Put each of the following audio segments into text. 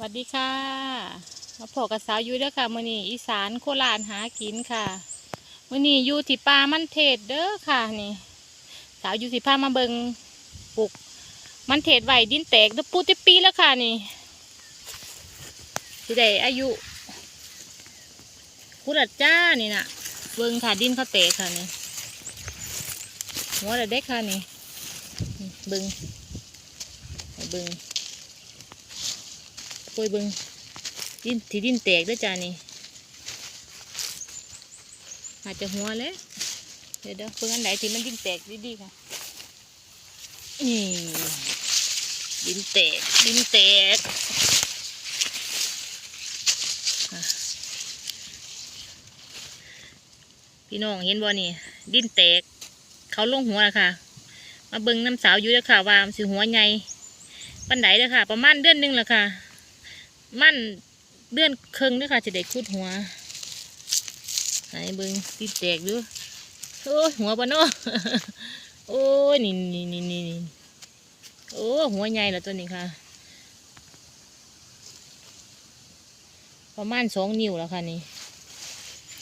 สวัสดีค่ะมาพบกับสาวยุ้ยเด้อค่ะมื้อนี้อีสานโคราชหากินค่ะมื้อนี้อยู่ที่ป่ามันเทศเด้อค่ะนี่ สาวอยู่สิพามาเบิงปลูกมันเทศไหวดินแตกตะปูตะปีแล้วค่ะนี่สิได้อายุคุดัดจ้านี่น่ะเบิงค่ะดินเขาแตกค่ะนี่หัวเด็กค่ะนี่เบิงเบิง ปุยเบิงดินที่ดินแตกด้วยจ้านี่อาจจะหัวเลยเดี๋ยวเดี๋ยวเพิ่อันไหนที่มันดินแตกดีๆค่ะนี่ดินแตกดินแตกพี่น้องเห็นบ่นี่ดินแตก เขาลงหัวล้วค่ะมาเบิงน้ำสาวอยู่แล้วค่ะว่ามันสิหัวใหญ่ปันไดแล้วค่ะ ประมาณเดือนหนึงแล้วค่ะ มันเดือนครึ่งด้วยค่ะจะได้คุดหัวไหนเบิ้งติดแตกดูโอ้ยหัวปะเนาะโอ้ยนี่นี่นี่นี่โอ้หัวใหญ่แล้วตัวนี้ค่ะ ประมาณสองนิ้วแล้วค่ะนี่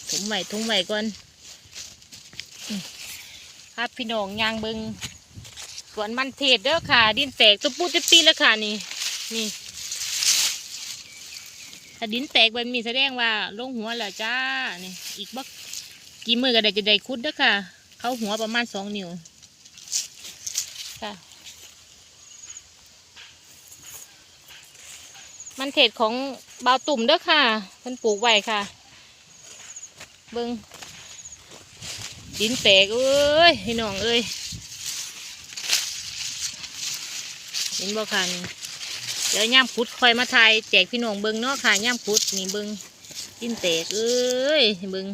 ถุงใหม่ถุงใหม่ก่อนครับพี่น้องยางเบิงสวนมันเทศเด้อค่ะ ดินแตกตัวปูตะปีแล้วค่ะนี่นี่ ถ้าดินแตกแบบนี้แสดงว่าลงหัวแล้วจ้านี่อีกบักกี่มือก็ได้จะได้คุดเด้อค่ะ เขาหัวประมาณสองนิ้วค่ะ มันเทศของเบาตุ่มเด้อค่ะเพิ่นปลูกไว้ค่ะ เบิงดินแตกเอ้ยพี่น้องเอ้ยเห็นบ่ค่ะนี่ เดี๋ยวย่ามขุดคอยมาถ่ายแจกพี่น้องเบิงเนาะค่ะย่ามขุดนี่เบิงกินแตกเอ้ยเบิง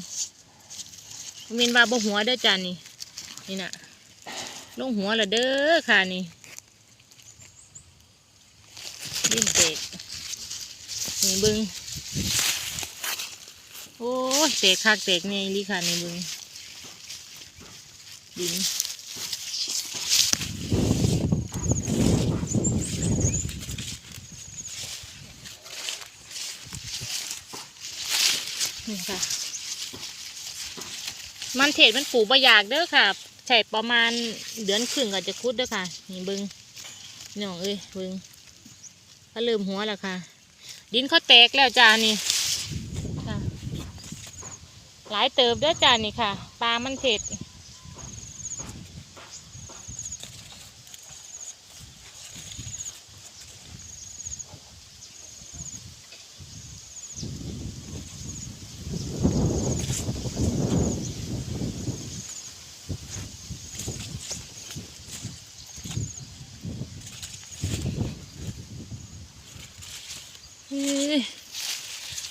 มินว่าบ่หัวเด้อจ้านี่นี่น่ะลงหัวละเด้อค่ะนี่กินแตกนี่เบิงโอ้ยแตกคักแตกนี่ลีค่ะนี่เบิงดิน ค่ะ มันเทศมันปลูกบะยากเด้อค่ะใช่ประมาณเดือนครึ่งก็จะคุดเด้อค่ะ นี่บึงน้องเอ้ยบึงก็เริ่มหัวแล้วค่ะ ดินเขาแตกแล้วจ้านี่หลายเติบเด้อจ้านี่ค่ะปลามันเทศ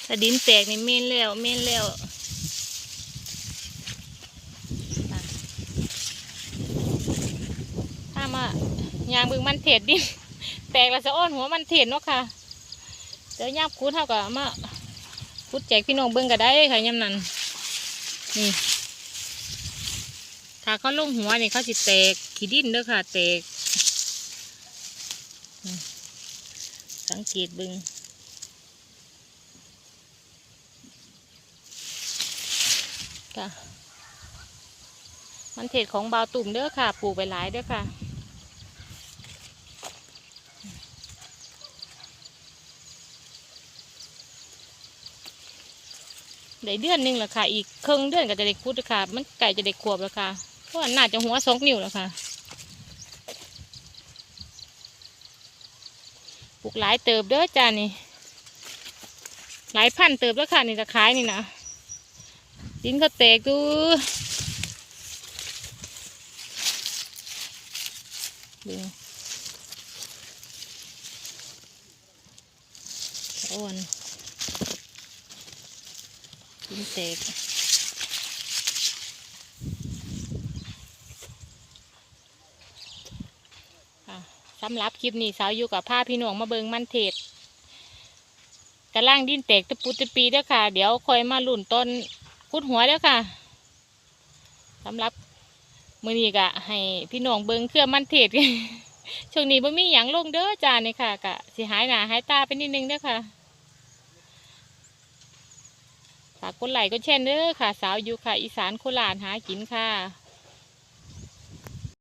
ถ้าดินแตกนี่เม่นแล้วเม่นแล้วถ้ามายางบึงมันเทศดินแตกแล้วจะอ้อนหัวมันเทศเนาะค่ะเดี๋ยวย่ามคูดเท่ากับมาคูดแจกพี่น้องเบิ่งก็ได้ค่ะยำนั้นนี่ถ้าเขาลงหัวนี่เขาสิแตกขี้ดินเด้อค่ะ แตกสังเกตบิ่ง ค่ะ มันเทศของบาวตุ่มเด้อค่ะ ปลูกไปหลายเด้อค่ะได้เดือนหนึ่งแล้วค่ะ อีกครึ่งเดือนก็จะได้คุดแล้วค่ะ มันไก่จะได้ขวบแล้วค่ะ เพราะน่าจะหัวสองนิ้วแล้วค่ะ ปลูกหลายเติบเด้อจ้านี่ หลายพันเติบแล้วค่ะ นี่จะขายนี่นะ ดินเขาแตกดูดูอ่อนดินแตกสำหรับคลิปนี้สาวอยู่กับผ้าพี่น้องมาเบิงมันเทศกระล่างดินแตกตะปูตะปีเด้อค่ะ เดี๋ยวคอยมาลุ่นต้น คุดหัวเด้อค่ะสำหรับมือนี้ก็ให้พี่น้องเบิงเครื่องมันเทศช่วงนี้บ่มีหยังลงเด้อจานนี่ค่ะกะสิหายหนาหายตาไปนิดนึงเด้อค่ะฝากกดไลค์กดแชร์เด้อค่ะ สาวอยู่ค่ะ อีสานโคราชหากินค่ะ